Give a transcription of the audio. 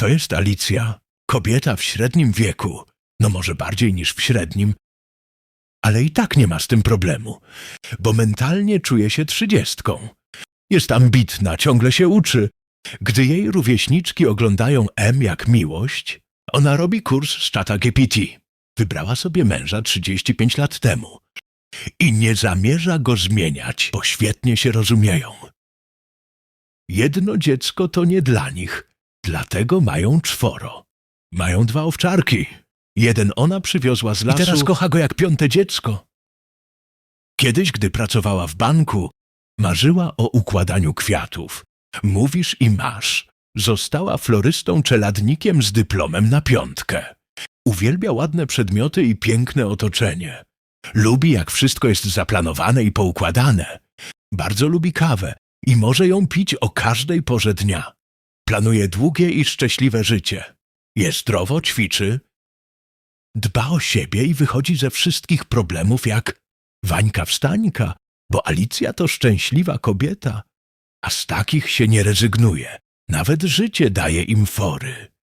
To jest Alicja, kobieta w średnim wieku, no może bardziej niż w średnim, ale i tak nie ma z tym problemu, bo mentalnie czuje się trzydziestką. Jest ambitna, ciągle się uczy. Gdy jej rówieśniczki oglądają M jak miłość, ona robi kurs z czata GPT. Wybrała sobie męża 35 lat temu i nie zamierza go zmieniać, bo świetnie się rozumieją. Jedno dziecko to nie dla nich, dlatego mają czworo. Mają dwa owczarki. Jeden ona przywiozła z lasu. I teraz kocha go jak piąte dziecko. Kiedyś, gdy pracowała w banku, marzyła o układaniu kwiatów. Mówisz i masz. Została florystą czeladnikiem z dyplomem na piątkę. Uwielbia ładne przedmioty i piękne otoczenie. Lubi, jak wszystko jest zaplanowane i poukładane. Bardzo lubi kawę i może ją pić o każdej porze dnia. Planuje długie i szczęśliwe życie. Je zdrowo, ćwiczy. Dba o siebie i wychodzi ze wszystkich problemów jak Wańka wstańka, bo Alicja to szczęśliwa kobieta, a z takich się nie rezygnuje. Nawet życie daje im fory.